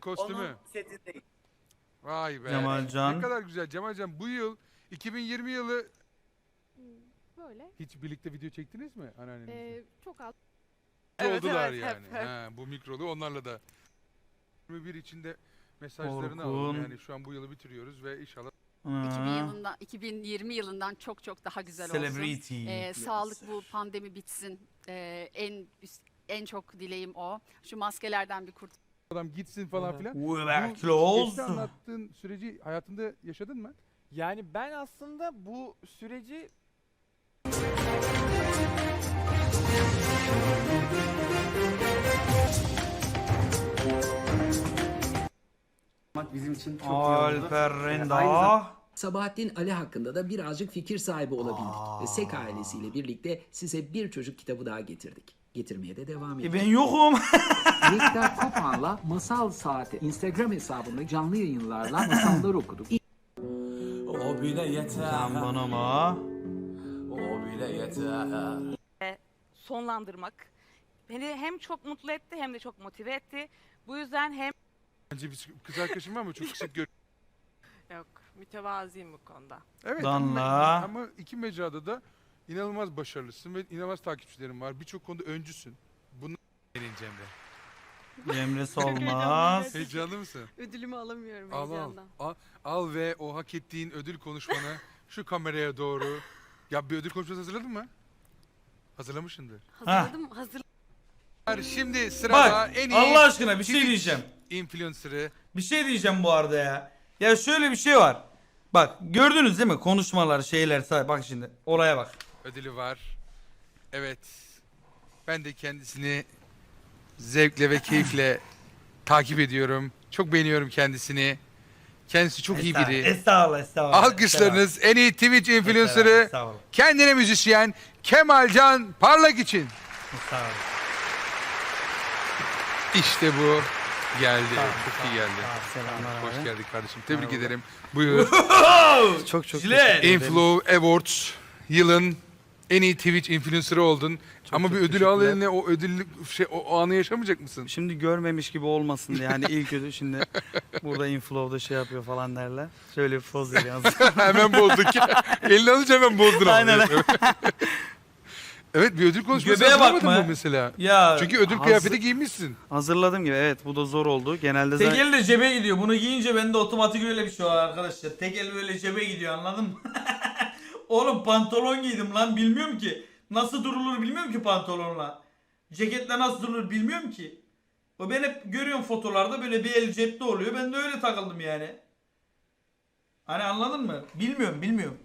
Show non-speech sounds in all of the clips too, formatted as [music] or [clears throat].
kostümü. Onun setindeyim. Vay be. Cemalcan. Ne kadar güzel. Cemalcan bu yıl 2020 yılı Böyle. hiç birlikte video çektiniz mi anneannenizle? Ee, çok az. Evet, oldular evet, yani. hep, hep. Ha, bu mikrolu onlarla da 21 içinde mesajlarını alalım. Orkun. Yani şu an bu yılı bitiriyoruz ve inşallah 2000 Ha. yılından, 2020 yılından çok çok daha güzel olsun. Celebrity. Ee, sağlık bu pandemi bitsin. Ee, en en çok dileğim o. Şu maskelerden bir kurt. Adam gitsin falan filan. We're Bu geçti anlattığın süreci hayatında yaşadın mı? Yani ben aslında bu süreci bizim için çok iyi oldu. Alper Aynı Renda. Sabahattin Ali hakkında da birazcık fikir sahibi olabildik. Aa. Ve Sek ailesiyle birlikte size bir çocuk kitabı daha getirdik. Getirmeye de devam E ediyoruz. ben yokum. [laughs] Yekta Kopan'la Masal Saati Instagram hesabında canlı yayınlarla masallar okuduk. O bile yeter. Sen bana mı? O bile yeter. sonlandırmak beni hem çok mutlu etti hem de çok motive etti. Bu yüzden hem Bence bir kız arkadaşım var mı? Çok sık gör. Yok, mütevaziyim bu konuda. Evet. Danla. Ama, ama iki mecrada da inanılmaz başarılısın ve inanılmaz takipçilerin var. Birçok konuda öncüsün. Bunu benim Cemre. Cemre Solmaz. Heyecanlı mısın? Ödülümü alamıyorum Al al. heyecandan. al. Al ve o hak ettiğin ödül konuşmanı [laughs] şu kameraya doğru. Ya bir ödül konuşması hazırladın mı? Hazırlamışsındır. Hazırladım, hazır. Şimdi sırada Bak en iyi Allah aşkına bir şey Twitch diyeceğim. influencer'ı. Bir şey diyeceğim bu arada ya. Ya şöyle bir şey var. Bak gördünüz değil mi? Konuşmalar, şeyler. say- Bak şimdi olaya bak. Ödülü var. Evet. Ben de kendisini zevkle ve keyifle [clears throat] takip ediyorum. Çok beğeniyorum kendisini. Kendisi çok iyi biri. Estağfurullah, estağfurullah. Alkışlarınız en iyi Twitch influencer'ı Estağfurullah. kendine müzisyen Kemalcan Parlak için. estağfurullah. İşte bu geldi. Tamam, çok iyi geldi. selamlar Hoş abi. geldik kardeşim. Tebrik ederim. Buyur. Çok çok Jilet. Inflow Awards yılın en iyi Twitch influencer'ı oldun. Ama çok bir ödül al eline o ödül şey o, o anı yaşamayacak mısın? Şimdi görmemiş gibi olmasın diye yani [laughs] ilk ödül şimdi burada inflow'da şey yapıyor falan derler. Şöyle bir poz veriyor. [laughs] hemen bozduk. Elini alınca hemen bozdun. Aynen. [laughs] evet bir ödül konuşması Göbeğe bakma. mı mesela? ya Çünkü ödül hazır- kıyafeti giymişsin. Hazırladım gibi evet bu da zor oldu. Genelde Tek zaten... el de cebe gidiyor. Bunu giyince bende otomatik öyle bir şey var arkadaşlar. Tek el böyle cebe gidiyor anladın mı? Oğlum pantolon giydim lan bilmiyorum ki. Nasıl durulur bilmiyorum ki pantolonla. Ceketle nasıl durulur bilmiyorum ki. O ben hep görüyorum fotolarda böyle bir el cepte oluyor. Ben de öyle takıldım yani. Hani anladın mı? Bilmiyorum bilmiyorum.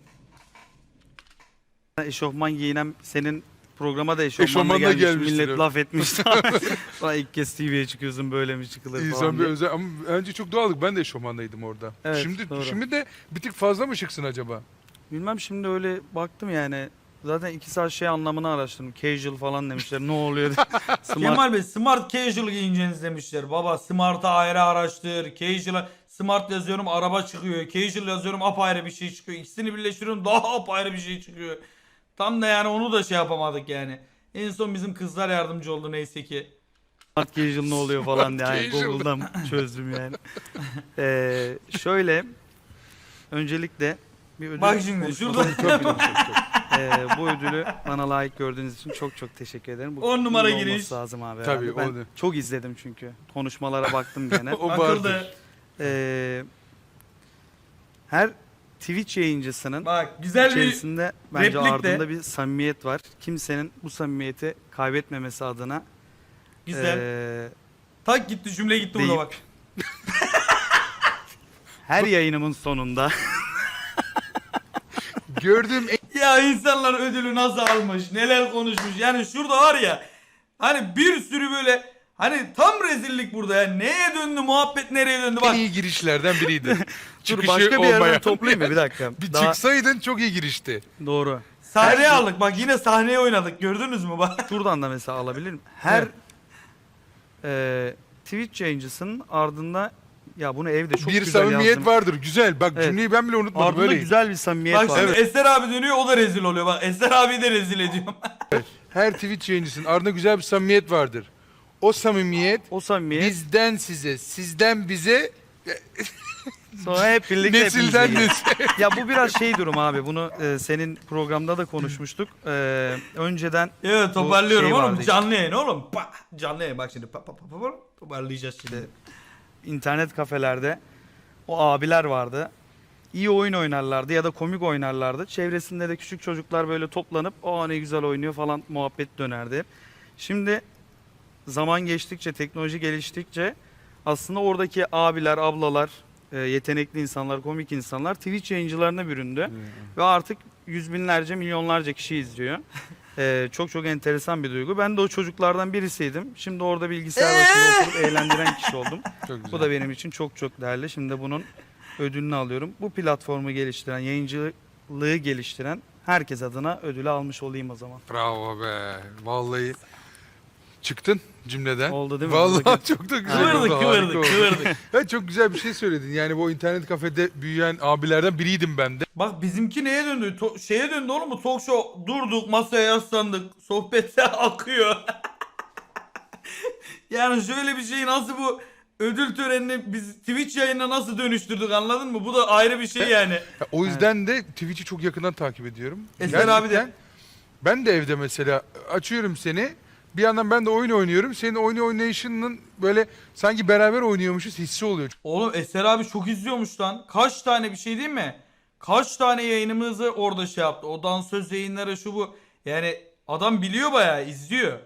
eşofman giyinen senin programa da eşofmanla Eşofmanla gelmiş. gelmiştir, Millet evet. laf etmiş. [laughs] Sonra ilk kez TV'ye çıkıyorsun böyle mi çıkılır falan İnsan bir diye. özel ama önce çok doğallık. Ben de eşofmandaydım orada. Evet, şimdi doğru. şimdi de bir tık fazla mı şıksın acaba? Bilmem şimdi öyle baktım yani. Zaten iki saat şey anlamını araştırdım. Casual falan demişler. Ne oluyor. [laughs] Kemal Bey smart casual giyineceğiniz demişler. Baba smart'ı ayrı araştır. Casual smart yazıyorum araba çıkıyor. Casual yazıyorum apayrı bir şey çıkıyor. İkisini birleştiriyorum daha apayrı bir şey çıkıyor. Tam da yani onu da şey yapamadık yani. En son bizim kızlar yardımcı oldu neyse ki. Smart casual ne oluyor falan diye. Yani. Google'dan çözdüm yani. Ee, şöyle. Öncelikle bir ödül Bak şimdi şurada Ee, bu ödülü bana layık gördüğünüz için çok çok teşekkür ederim. Bu On numara olması giriş. lazım abi. Tabii, herhalde. Ben da. çok izledim çünkü. Konuşmalara baktım gene. [laughs] o akıldı. vardır. Ee, her Twitch yayıncısının Bak güzel bir içerisinde bence replik de- ardında bir samimiyet var. Kimsenin bu samimiyeti kaybetmemesi adına güzel. ee, Tak gitti cümle gitti burada deyip- bak. [laughs] her yayınımın sonunda Gördüğüm en Ya insanlar ödülü nasıl almış, neler konuşmuş. Yani şurada var ya hani bir sürü böyle hani tam rezillik burada ya. Neye döndü muhabbet nereye döndü bak. iyi girişlerden biriydi. [laughs] dur Çıkışı başka bir yerden olmayan. toplayayım mı bir dakika. Bir Daha çıksaydın çok iyi girişti. doğru. Sahneye aldık bak yine sahneye oynadık gördünüz mü bak. [laughs] Şuradan da mesela alabilirim. Her Evet. eee Twitch yayıncısının ardında ya bunu evde çok bir güzel samimiyet yazdım. vardır. Güzel. Bak Evet. cümleyi ben bile unutmadım. Ardında Böyle. güzel bir samimiyet Bak var. şimdi Eser abi dönüyor o da rezil oluyor bak. Eser abi de rezil ediyorum. [laughs] Her Twitch yayıncısının ardında güzel bir samimiyet vardır. o samimiyet O samimiyet bizden size, sizden bize, [laughs] sonra hep birlikte nesilden hepimiz nesile. [laughs] Ya bu biraz şey durum abi. Bunu e, senin programda da konuşmuştuk. E, önceden Evet toparlıyorum şey oğlum. vardı işte. Canlı yayın oğlum. Pa, canlı yayın bak şimdi. Pa, pa, pa, pa, pa, toparlayacağız şimdi. İnternet kafelerde o abiler vardı. İyi oyun oynarlardı ya da komik oynarlardı. Çevresinde de küçük çocuklar böyle toplanıp o ne güzel oynuyor falan muhabbet dönerdi. Şimdi zaman geçtikçe, teknoloji geliştikçe aslında oradaki abiler, ablalar, e, yetenekli insanlar, komik insanlar Twitch yayıncılarına büründü. Ve artık yüz binlerce, milyonlarca kişi izliyor. E, çok çok enteresan bir duygu. Ben de o çocuklardan birisiydim. Şimdi orada bilgisayar başında oturup eğlendiren kişi oldum. [laughs] Çok güzel. Bu da benim için çok çok değerli. Şimdi bunun ödülünü alıyorum. Bu platformu geliştiren, yayıncılığı geliştiren herkes adına ödülü almış olayım o zaman. Bravo be. Vallahi çıktın cümleden. Oldu değil mi? Vallahi çok da güzel Kıvırdık oldu. harika kıvırdık oldu. kıvırdık. Ya çok güzel bir şey söyledin. Yani bu internet kafede büyüyen abilerden biriydim ben de. Bak bizimki neye döndü? To- şeye döndü oğlum bu talk show. Durduk masaya yaslandık. Sohbette [laughs] akıyor. yani şöyle bir şeyi nasıl bu ödül törenini biz Twitch yayınına nasıl dönüştürdük anladın mı? Bu da ayrı bir şey yani. Ya [laughs] o yüzden de Twitch'i çok yakından takip ediyorum. Eser abi de. Gerçekten Ben de evde mesela açıyorum seni. Bir yandan ben de oyun oynuyorum. Senin oyun oynayışının böyle sanki beraber oynuyormuşuz hissi oluyor. Oğlum Eser abi çok izliyormuş lan. Kaç tane bir şey değil mi? Kaç tane yayınımızı orada şey yaptı. O dansöz yayınları şu bu. Yani adam biliyor bayağı izliyor.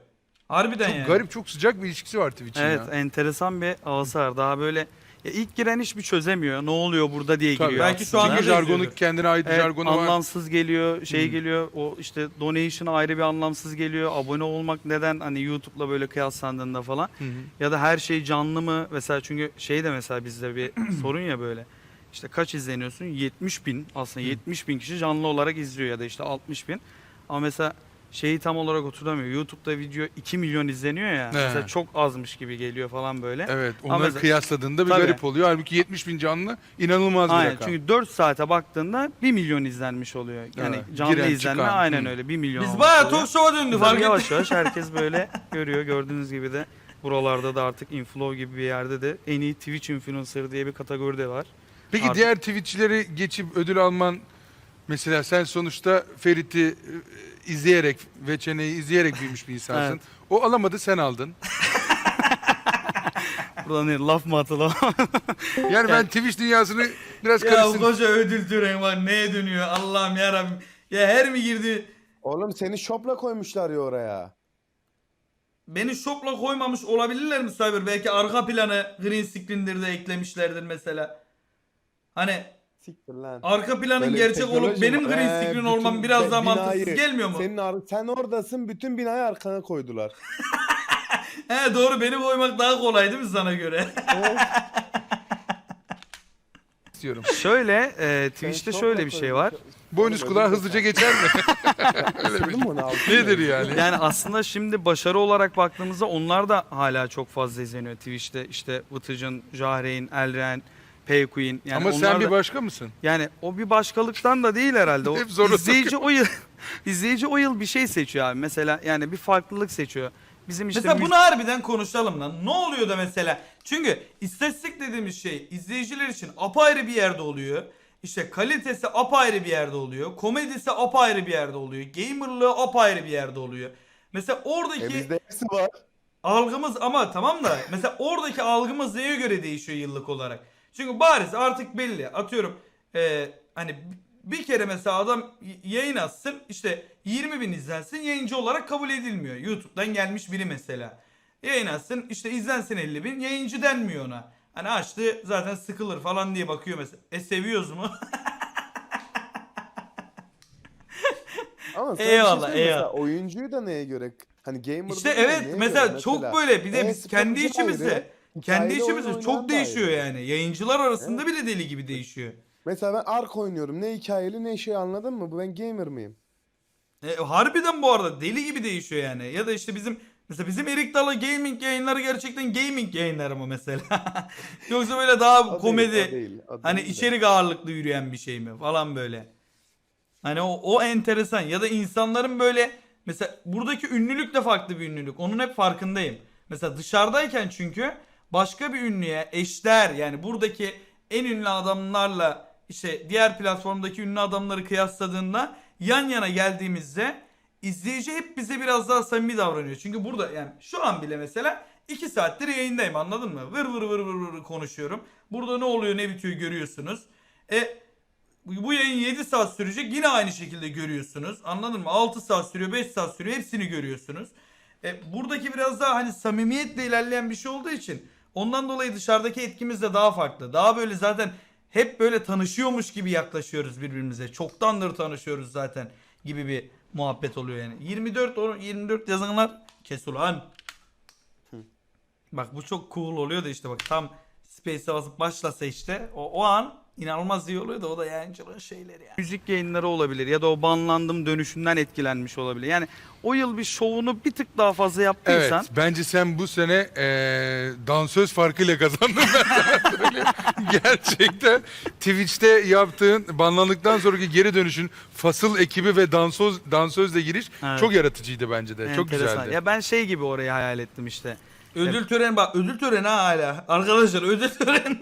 Harbiden Çok yani. garip, çok sıcak bir ilişkisi var Twitch'in Evet, ya. enteresan bir havası var. Daha böyle ya ilk giren hiçbir çözemiyor. Ne oluyor burada diye Tabii. giriyor. Belki şu aslında. Çünkü da jargonu kendine ait bir Evet, jargonu var. anlamsız geliyor, şey geliyor. O işte donation ayrı bir anlamsız geliyor. Abone olmak neden hani YouTube'la böyle kıyaslandığında falan. Hı hı. Ya da her şey canlı mı? Mesela çünkü şey de mesela bizde bir [clears throat] sorun ya böyle. İşte kaç izleniyorsun? 70 bin aslında 70 bin kişi canlı olarak izliyor ya da işte 60 bin. Ama mesela şeyi tam olarak oturamıyor. YouTube'da video 2 milyon izleniyor ya. He. Mesela çok azmış gibi geliyor falan böyle. Evet, Ama onları mesela- kıyasladığında bir Tabii. garip oluyor. Halbuki 70 bin canlı inanılmaz bir Aynen rakam. çünkü 4 saate baktığında 1 milyon izlenmiş oluyor. Yani Evet, canlı giren, izlenme çıkan. aynen Hı. öyle 1 milyon Biz olmuş bayağı oluyor. talk show'a döndü Tabii fark ettin. yavaş yavaş herkes [laughs] böyle görüyor. Gördüğünüz gibi de buralarda da artık inflow gibi bir yerde de en iyi Twitch influencer diye bir kategori de var. Peki Artık- diğer Twitch'leri geçip ödül alman mesela sen sonuçta Ferit'i e, izleyerek ve Çene'yi izleyerek büyümüş bir insansın. [laughs] Evet. O alamadı sen aldın. [laughs] Buradan ne, laf mı atalım? Yani ben Twitch dünyasını biraz Ya karıştırdım. koca ödül töreni var neye dönüyor Allah'ım yarabbim. Ya her mi girdi? Oğlum seni şopla koymuşlar ya oraya. Beni şopla koymamış olabilirler mi Cyber? Belki arka planı green screen'dir de eklemişlerdir mesela. Hani Siktir lan. arka planın Böyle gerçek olup teknoloji benim var. green Ee, screen bütün olmam biraz be- daha mantıksız binayı- gelmiyor mu? Senin ar- sen oradasın bütün binayı arkana koydular. [laughs] He doğru beni koymak daha kolay değil mi sana göre? [laughs] istiyorum. şöyle e, Twitch'te şöyle bir şey var. Boynuz kulağı hızlıca geçer mi? [laughs] Mi? Nedir yani? Yani aslında şimdi başarı olarak baktığımızda onlar da hala çok fazla izleniyor Twitch'te. İşte Vıtıcın, Jahreyn, Elren, Payqueen. Yani Ama sen bir başka mısın? Yani o bir başkalıktan da değil herhalde. [laughs] O Hep zora izleyici o yıl [laughs] izleyici o yıl bir şey seçiyor abi. Mesela yani bir farklılık seçiyor. Bizim işte mesela bunu harbiden konuşalım lan. Ne oluyor da mesela? Çünkü istatistik dediğimiz şey izleyiciler için apayrı bir yerde oluyor. İşte kalitesi apayrı bir yerde oluyor. Komedisi apayrı bir yerde oluyor. Gamerlığı apayrı bir yerde oluyor. Mesela oradaki E bizde hepsi var. algımız ama tamam da mesela oradaki algımız neye göre değişiyor yıllık olarak? Çünkü bariz artık belli. Atıyorum e, hani bir kere mesela adam yayın açsın işte 20 bin izlensin yayıncı olarak kabul edilmiyor. YouTube'dan gelmiş biri mesela. Yayın açsın işte izlensin 50 bin yayıncı denmiyor ona. Hani açtı zaten sıkılır falan diye bakıyor mesela. E seviyoruz mu? [laughs] Ama sana Eyvallah, bir şey eyvallah. mesela oyuncuyu da neye göre? Hani gamer işte evet mesela, çok böyle bir de biz E-sporcu kendi içimizde kendi hikayeli oyun içimizde oynayan çok da değişiyor ayrı. yani. Yayıncılar arasında bile deli gibi değişiyor. Mesela ben Ark oynuyorum. Ne hikayeli ne şey anladın mı? Bu ben gamer mıyım? E, harbiden bu arada deli gibi değişiyor yani. Ya da işte bizim mesela bizim Erik Dalı gaming yayınları gerçekten gaming yayınları mı mesela? [laughs] Yoksa böyle daha O değil, komedi o değil, o hani değil de. içerik ağırlıklı yürüyen bir şey mi falan böyle. Hani o, o enteresan ya da insanların böyle mesela buradaki ünlülük de farklı bir ünlülük. Onun hep farkındayım. Mesela dışarıdayken çünkü başka bir ünlüye eşler yani buradaki en ünlü adamlarla işte diğer platformdaki ünlü adamları kıyasladığında yan yana geldiğimizde izleyici hep bize biraz daha samimi davranıyor. Çünkü burada yani şu an bile mesela 2 saattir yayındayım anladın mı? Vır vır vır vır vır konuşuyorum. Burada ne oluyor ne bitiyor görüyorsunuz. E bu yayın 7 saat sürecek yine aynı şekilde görüyorsunuz. Anladın mı? 6 saat sürüyor 5 saat sürüyor hepsini görüyorsunuz. E, buradaki biraz daha hani samimiyetle ilerleyen bir şey olduğu için ondan dolayı dışarıdaki etkimiz de daha farklı. Daha böyle zaten hep böyle tanışıyormuş gibi yaklaşıyoruz birbirimize. Çoktandır tanışıyoruz zaten gibi bir muhabbet oluyor yani. 24 o- 24 yazanlar kes ulan. Bak bu çok cool oluyor da işte bak tam Space'e basıp başlasa işte o, o an inanılmaz iyi oluyor da o da yayıncılığın şeyleri yani. müzik yayınları olabilir ya da o banlandım dönüşünden etkilenmiş olabilir. Yani o yıl bir şovunu bir tık daha fazla yaptıysan Evet bence sen bu sene eee dansöz farkıyla kazandın [laughs] ben sana söyleyeyim. Gerçekten Twitch'te yaptığın banlandıktan sonraki geri dönüşün fasıl ekibi ve dansöz dansözle giriş Evet. çok yaratıcıydı bence de. Çok enteresan. güzeldi. Ya ben şey gibi orayı hayal ettim işte. Ödül töreni bak ödül töreni ha hala. Arkadaşlar ödül [laughs] töreni.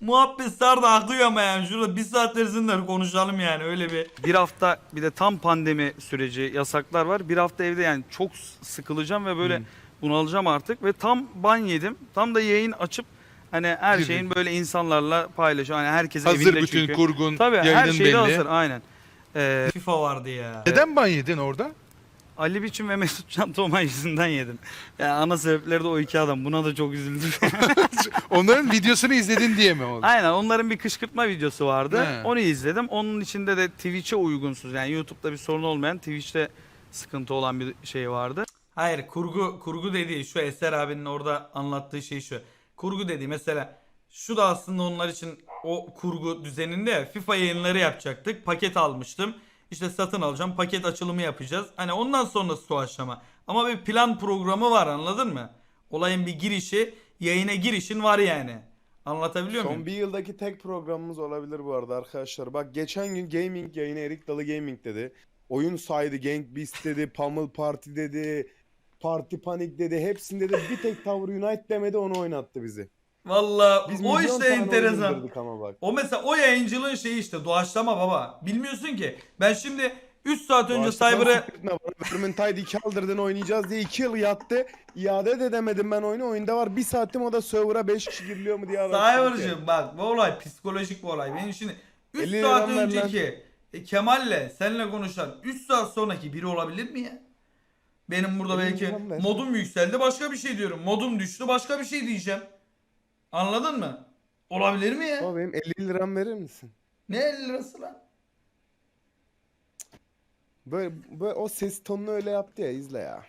Muhabbet sardı akıyor ama yani şurada bir saat içerisinde konuşalım yani öyle bir. Bir hafta bir de tam pandemi süreci yasaklar var. Bir hafta evde yani çok sıkılacağım ve böyle bunalacağım artık ve tam ban yedim. Tam da yayın açıp hani her Girdin. şeyin böyle insanlarla paylaşıyor. Hani herkesin Hazır evinde bütün çünkü. kurgun, Tabii her yayının şey de belli. hazır aynen. Ee, FIFA vardı ya. Neden ban yedin orada? Ali Biçim ve Mesut Can Tomay yüzünden yedim. Yani ana sebepleri de o iki adam. Buna da çok üzüldüm. [laughs] Onların videosunu izledin diye mi oldu? Aynen onların bir kışkırtma videosu vardı. He. Onu izledim. Onun içinde de Twitch'e uygunsuz yani YouTube'da bir sorun olmayan Twitch'te sıkıntı olan bir şey vardı. Hayır kurgu kurgu dediği şu Eser abinin orada anlattığı şey şu. Kurgu dediği mesela şu da aslında onlar için o kurgu düzeninde FIFA yayınları yapacaktık. Paket almıştım. İşte satın alacağım. Paket açılımı yapacağız. Hani ondan sonrası doğaçlama. Ama bir plan programı var anladın mı? Olayın bir girişi, yayına girişin var yani. Anlatabiliyor muyum? Son bir yıldaki tek programımız olabilir bu arada arkadaşlar. Bak geçen gün gaming yayını Erik Dalı Gaming dedi. Oyun saydı, Gang Beast dedi, [laughs] Pummel Party dedi, Party Panic dedi. Hepsinde de bir tek Tower Unite demedi onu oynattı bizi. Valla Biz o milyon işte tane oyun enteresan. indirdik ama bak. O mesela o yayıncılığın şeyi işte doğaçlama baba. Bilmiyorsun ki. Ben şimdi 3 saat önce var. Vermintide 2 aldırdın oynayacağız diye 2 yıl yattı. İade de edemedim ben oyunu. Oyunda var 1 saatim o da server'a 5 kişi giriliyor mu diye araştırdık yani. Cyber'cığım bak bu olay psikolojik bir olay. Benim şimdi 3 50 saat liram ver lan. önceki e, Kemal'le seninle konuşan 3 saat sonraki biri olabilir mi ya? Benim burada 50 belki liram ver. modum yükseldi başka bir şey diyorum. Modum düştü başka bir şey diyeceğim. Anladın mı? Olabilir mi ya? Baba benim 50 liram verir misin? Ne 50 lirası lan? Böyle, böyle o ses tonunu öyle yaptı ya izle ya.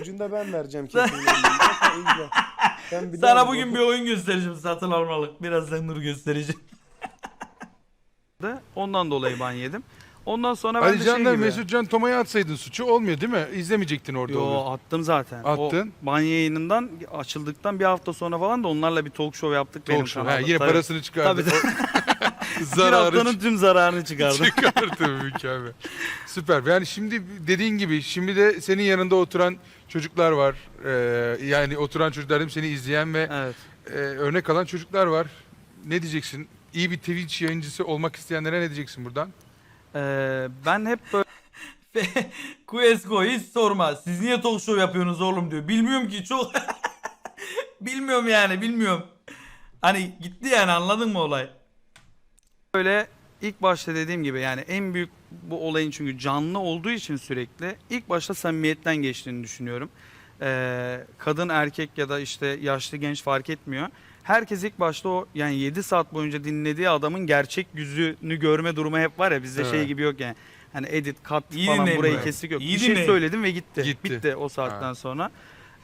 Ucunda ben vereceğim kesin. İzle. Bir Sana daha- bugün bir oyun göstereceğim satın almalık. Birazdan dur göstereceğim. Ondan dolayı ban yedim. Ondan sonra ben Ali de şey Can'dan gibi. Mesut Can Toma'ya atsaydın suçu olmuyor değil mi? İzlemeyecektin orada Yo onu. attım zaten. Attın. O ban yayınından açıldıktan bir hafta sonra falan da onlarla bir talk show yaptık benim Talk show. Ha, kanalda. yine Tabii. parasını çıkardı. Tabii tabii. [laughs] [laughs] bir Zararı haftanın tüm zararını çıkardım. [laughs] çıkardı mükemmel. Süper. Yani şimdi dediğin gibi şimdi de senin yanında oturan çocuklar var. Ee, yani oturan çocuklar dedim seni izleyen ve evet. e, örnek alan çocuklar var. Ne diyeceksin? İyi bir Twitch yayıncısı olmak isteyenlere ne diyeceksin buradan? Ee, ben hep böyle [laughs] Kuesko hiç sorma. Siz niye talk show yapıyorsunuz oğlum diyor. Bilmiyorum ki çok. [laughs] bilmiyorum yani bilmiyorum. Hani gitti yani anladın mı olay? böyle ilk başta dediğim gibi yani en büyük bu olayın çünkü canlı olduğu için sürekli ilk başta samimiyetten geçtiğini düşünüyorum. Ee, kadın erkek ya da işte yaşlı genç fark etmiyor. Herkes ilk başta o yani 7 saat boyunca dinlediği adamın gerçek yüzünü görme durumu hep var ya bizde şey Evet. gibi yok yani. Hani edit, cut İyi falan dinleyin burayı be. kesik yok. İyi bir şey dinleyin. söyledim ve gitti. Gitti. Bitti o saatten Ha. sonra.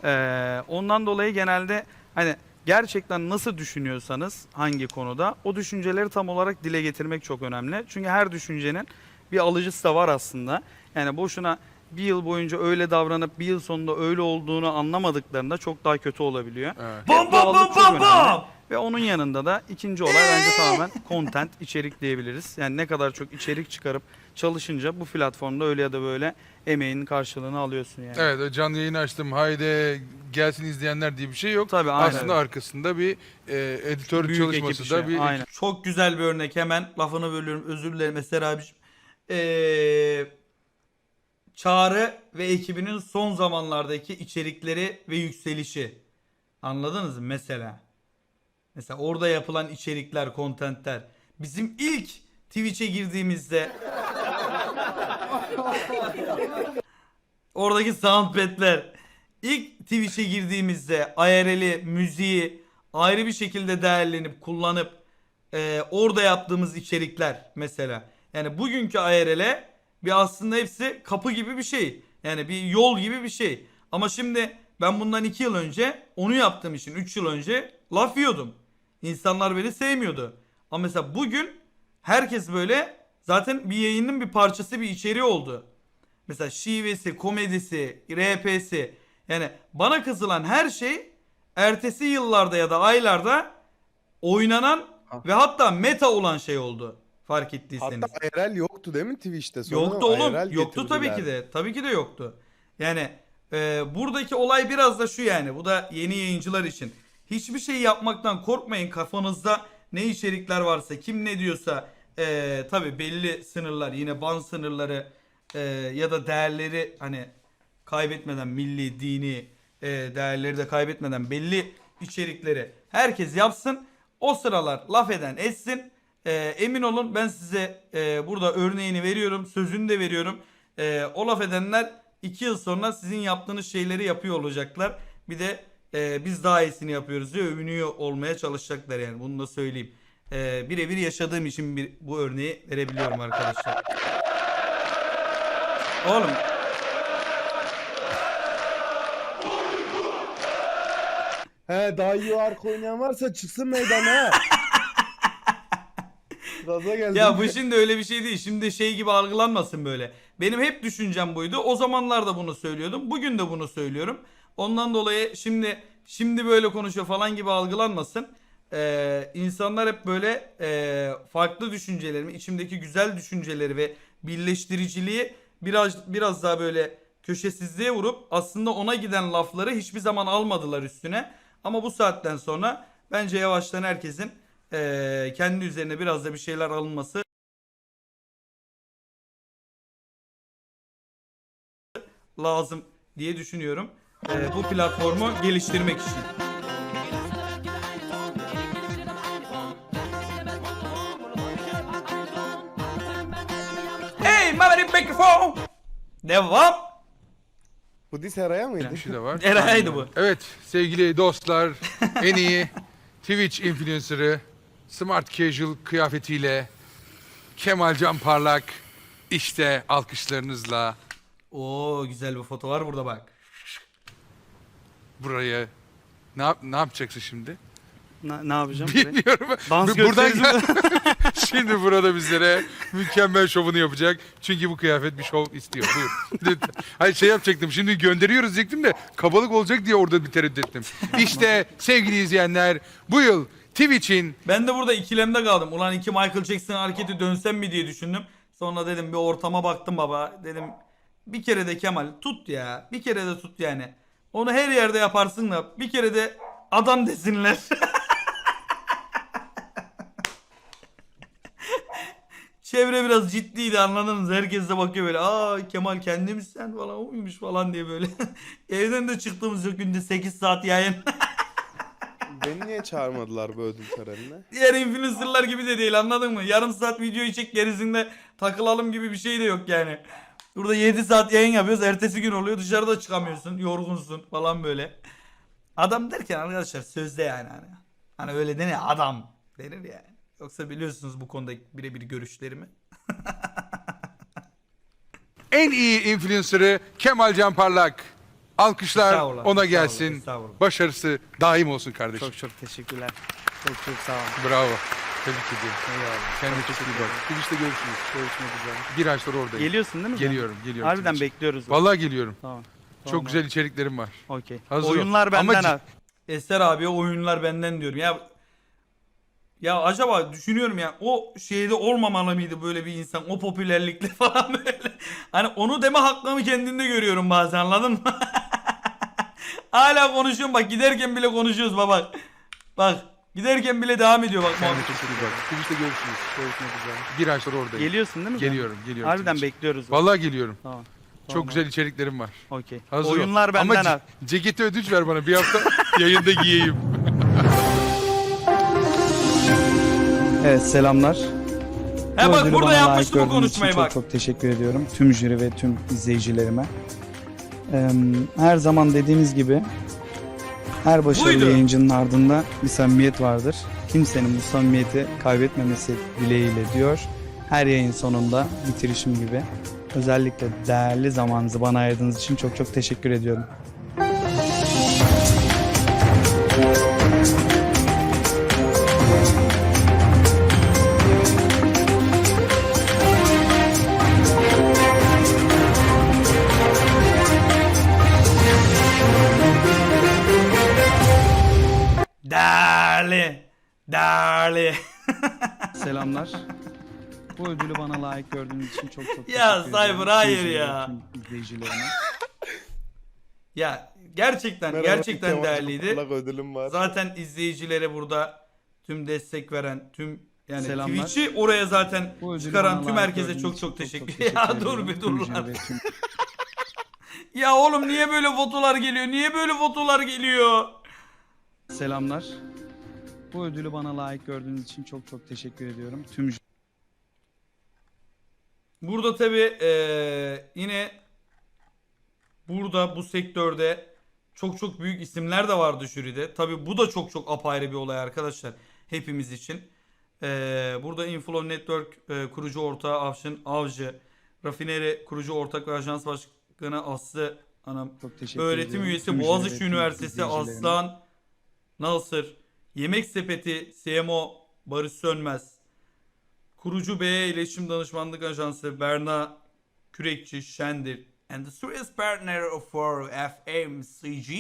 Ee, ondan dolayı genelde hani gerçekten nasıl düşünüyorsanız hangi konuda o düşünceleri tam olarak dile getirmek çok önemli. Çünkü her düşüncenin bir alıcısı da var aslında. Yani boşuna bir yıl boyunca öyle davranıp bir yıl sonunda öyle olduğunu anlamadıklarında çok daha kötü olabiliyor. Evet. Bam bam Doğallık bam çok bam önemli. bam. Ve onun yanında da ikinci olay bence tamamen content, [laughs] içerik diyebiliriz. Yani ne kadar çok içerik çıkarıp çalışınca bu platformda öyle ya da böyle emeğinin karşılığını alıyorsun yani. Evet canlı yayın açtım. Haydi gelsin izleyenler diye bir şey yok. Tabii aynen. Aslında arkasında bir e, editör Büyük çalışması da bir aynen. Çok güzel bir örnek. Hemen lafını bölüyorum. Özür dilerim Eser abiciğim. Ee, Çağrı ve ekibinin son zamanlardaki içerikleri ve yükselişi. Anladınız mı mesela? Mesela orada yapılan içerikler, kontentler. Bizim ilk Twitch'e girdiğimizde oradaki soundpad'ler ilk Twitch'e girdiğimizde IRL'i, müziği ayrı bir şekilde değerlenip kullanıp e, orada yaptığımız içerikler mesela. Yani bugünkü IRL'e bir aslında hepsi kapı gibi bir şey. Yani bir yol gibi bir şey. Ama şimdi ben bundan 2 yıl önce onu yaptığım için 3 yıl önce laf yiyordum. İnsanlar beni sevmiyordu. Ama mesela bugün herkes böyle zaten bir yayının bir parçası bir içeriği oldu. Mesela şivesi, komedisi, RP'si yani bana kızılan her şey ertesi yıllarda ya da aylarda oynanan ve hatta meta olan şey oldu. Fark ettiyseniz. Hatta IRL yoktu değil mi Twitch'te? Sonra Yoktu oğlum. IRL Yoktu tabii ki de. Tabii ki de yoktu. Yani e, buradaki olay biraz da şu yani. Bu da yeni yayıncılar için. Hiçbir şey yapmaktan korkmayın. Kafanızda ne içerikler varsa, kim ne diyorsa e, tabii belli sınırlar, yine ban sınırları e, ya da değerleri hani kaybetmeden milli, dini e, değerleri de kaybetmeden belli içerikleri herkes yapsın. O sıralar laf eden etsin. E, emin olun ben size e, burada örneğini veriyorum, sözünü de veriyorum. E, o laf edenler 2 yıl sonra sizin yaptığınız şeyleri yapıyor olacaklar. Bir de e, biz daha iyisini yapıyoruz diye övünüyor olmaya çalışacaklar yani bunu da söyleyeyim. E, birebir yaşadığım için bir, bu örneği verebiliyorum arkadaşlar. Oğlum He daha iyi arka oynayan varsa çıksın meydana. [laughs] Gaza geldim. Ya bu şimdi öyle bir şey değil. Şimdi şey gibi algılanmasın böyle. Benim hep düşüncem buydu. O zamanlar da bunu söylüyordum. Bugün de bunu söylüyorum. Ondan dolayı şimdi şimdi böyle konuşuyor falan gibi algılanmasın. Ee, insanlar hep böyle e, farklı düşüncelerimi, içimdeki güzel düşünceleri ve birleştiriciliği biraz biraz daha böyle köşesizliğe vurup aslında ona giden lafları hiçbir zaman almadılar üstüne. Ama bu saatten sonra bence yavaştan herkesin e, kendi üzerine biraz da bir şeyler alınması lazım diye düşünüyorum. E, bu platformu geliştirmek için. Hey, Maverick Microphone! Devam. Bu diz Hera'ya mıydı? bir şey de var. [laughs] Eray'dı bu. Evet sevgili dostlar en iyi [laughs] Twitch influencer'ı smart casual kıyafetiyle Kemal Can Parlak işte alkışlarınızla Oo güzel bir foto var burada bak. buraya ne, yap- ne yapacaksın şimdi? Ne, ne yapacağım? Bilmiyorum. Dans Bu- Buradan gösterisi gel- [laughs] Şimdi burada bizlere mükemmel şovunu yapacak. Çünkü bu kıyafet bir şov istiyor. Buyur. Lütfen. [laughs] Hayır şey yapacaktım. Şimdi gönderiyoruz diyecektim de kabalık olacak diye orada bir tereddüt ettim. İşte sevgili izleyenler bu yıl Twitch'in Ben de burada ikilemde kaldım. Ulan iki Michael Jackson hareketi dönsem mi diye düşündüm. Sonra dedim bir ortama baktım baba. Dedim bir kere de Kemal tut ya. Bir kere de tut yani. Onu her yerde yaparsın da bir kere de adam desinler. [laughs] Çevre biraz ciddiydi anladınız. Herkes de bakıyor böyle. Aa Kemal kendimiz sen falan oymuş falan diye böyle. [laughs] Evden de çıktığımız yok günde 8 saat yayın. [laughs] Beni niye çağırmadılar bu ödül törenine? Diğer influencerlar gibi de değil anladın mı? Yarım saat videoyu çek gerisinde takılalım gibi bir şey de yok yani. Burada 7 saat yayın yapıyoruz. Ertesi gün oluyor dışarıda çıkamıyorsun. Yorgunsun falan böyle. Adam derken arkadaşlar sözde yani hani. Hani öyle denir ya, adam denir yani. Yoksa biliyorsunuz bu konuda birebir görüşlerimi. [laughs] en iyi influencer'ı Kemal Can Parlak. Alkışlar ona gelsin. Başarısı daim olsun kardeşim. Çok çok teşekkürler. Çok çok sağ olun. Bravo. Tebrik ediyorum. Eyvallah. Kendine çok iyi bak. Twitch'te görüşürüz. Görüşmek üzere. Bir ay sonra oradayım. Geliyorsun değil mi? sen? Geliyorum, geliyorum. Harbiden Twitch'e. bekliyoruz. Vallahi geliyorum. Tamam. Çok Tamam güzel içeriklerim var. Okey. Ol. Oyunlar Ama benden cid- abi. Eser abiye oyunlar benden diyorum. Ya Ya acaba düşünüyorum ya o şeyde olmamalı mıydı böyle bir insan o popülerlikle [laughs] falan böyle. Hani onu deme hakkımı kendinde görüyorum bazen anladın mı? [laughs] Hala konuşuyorum bak giderken bile konuşuyoruz baba. Bak giderken bile devam ediyor bak. Sen de muhabbet. çok güzel. Twitch'te görüşürüz. Görüşmek üzere. Bir ay sonra oradayım. Geliyorsun değil mi? sen? Geliyorum, geliyorum. Harbiden Twitch'e. bekliyoruz. Vallahi geliyorum. Tamam. Çok Tamam. güzel içeriklerim var. Okey. Hazır ol. Oyunlar benden Ama al. ce- ceketi ödünç ver bana. Bir hafta [laughs] yayında giyeyim. [laughs] Evet selamlar. He Bu bak ödülü burada bana layık yapmıştım bu gördüğünüz için konuşmayı bak. Çok çok teşekkür ediyorum. Tüm jüri ve tüm izleyicilerime. Ee, her zaman dediğimiz gibi her başarılı Buydu. yayıncının ardında bir samimiyet vardır. Kimsenin bu samimiyeti kaybetmemesi dileğiyle diyor. Her yayın sonunda bitirişim gibi. Özellikle değerli zamanınızı bana ayırdığınız için çok çok teşekkür ediyorum. Değerli. Değerli. [laughs] Selamlar. Bu ödülü bana layık gördüğünüz için çok çok Ya teşekkür ediyorum. Cyber, hayır Tüm ve ya. tüm izleyicilerime. Ya gerçekten Merhaba, gerçekten değerliydi. Kulak ödülüm var. Zaten izleyicilere burada tüm destek veren tüm yani Selamlar. Twitch'i oraya zaten Bu ödülü çıkaran bana tüm layık herkese gördüğünüz çok için çok teşekkür [laughs] teşekkür Ya ediyorum. dur bir Tüm dur lan. tüm [laughs] Ya oğlum niye böyle fotolar geliyor? Niye böyle fotolar geliyor? Selamlar. Bu ödülü bana layık gördüğünüz için çok çok teşekkür ediyorum. Tüm Burada tabi yine burada bu sektörde çok çok büyük isimler de vardı jüride. Tabi bu da çok çok apayrı bir olay arkadaşlar hepimiz için. Eee, burada Inflow Network eee, kurucu ortağı Avşin Avcı, Rafineri kurucu ortak ve ajans başkanı Aslı Anam, çok teşekkür öğretim ediyorum. üyesi Tüm jüri ve Boğaziçi tüm Üniversitesi izleyicilerime. Aslan Nasır, Yemek Sepeti CMO Barış Sönmez, kurucu BE İletişim Danışmanlık Ajansı Berna Kürekçi Şendir, and the serious partner for FMCG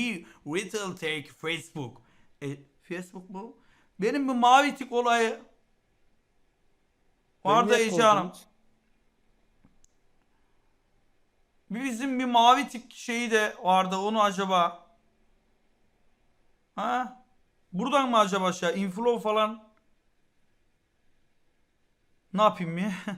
Retail Tech Facebook. E, Facebook mu? Benim bir mavi tik olayı Ece Hanım. kovdunuz? Bizim bir mavi tik şeyi de vardı onu acaba. Ha? Buradan mı acaba aşağı? Inflow falan. Ne yapayım ya? [laughs]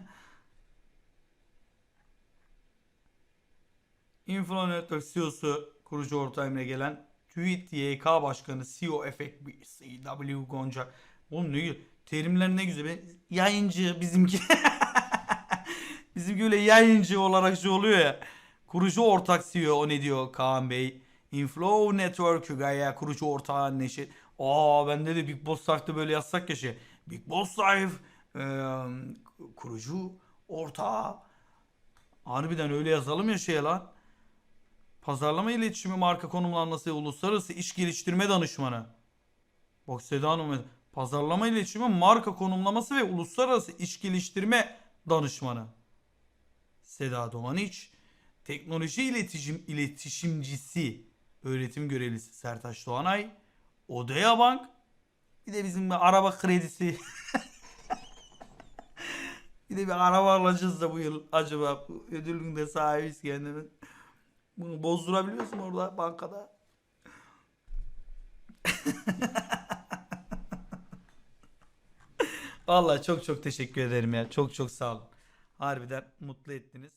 Inflow Network CEO'su kurucu ortağımla gelen Tweet YK Başkanı CEO Efekt CW Gonca. Oğlum ne güzel. Terimler ne güzel. Ben- Yayıncı bizimki. [laughs] Bizimki öyle yayıncı olarak şey oluyor ya. Kurucu ortak CEO o ne diyor Kaan Bey. Inflow Network Gaya kurucu ortağı Neşe. Aa bende de Big Boss Life'da böyle yazsak ya şey. Big Boss Life eee, kurucu ortağı. Harbiden öyle yazalım ya şey lan. Pazarlama iletişimi marka konumlanması uluslararası iş geliştirme danışmanı. Bak Seda Hanım pazarlama iletişimi marka konumlaması ve uluslararası iş geliştirme danışmanı. Seda Domaniç, teknoloji iletişim iletişimcisi, öğretim görevlisi Sertaç Doğanay, Odea Bank, bir de bizim bir araba kredisi. [laughs] bir de bir araba alacağız da bu yıl acaba ödülün de sahibiyiz kendimiz. Bunu bozdurabiliyorsun orada bankada. [laughs] Vallahi çok çok teşekkür ederim ya. Çok çok sağ olun. Harbiden mutlu ettiniz.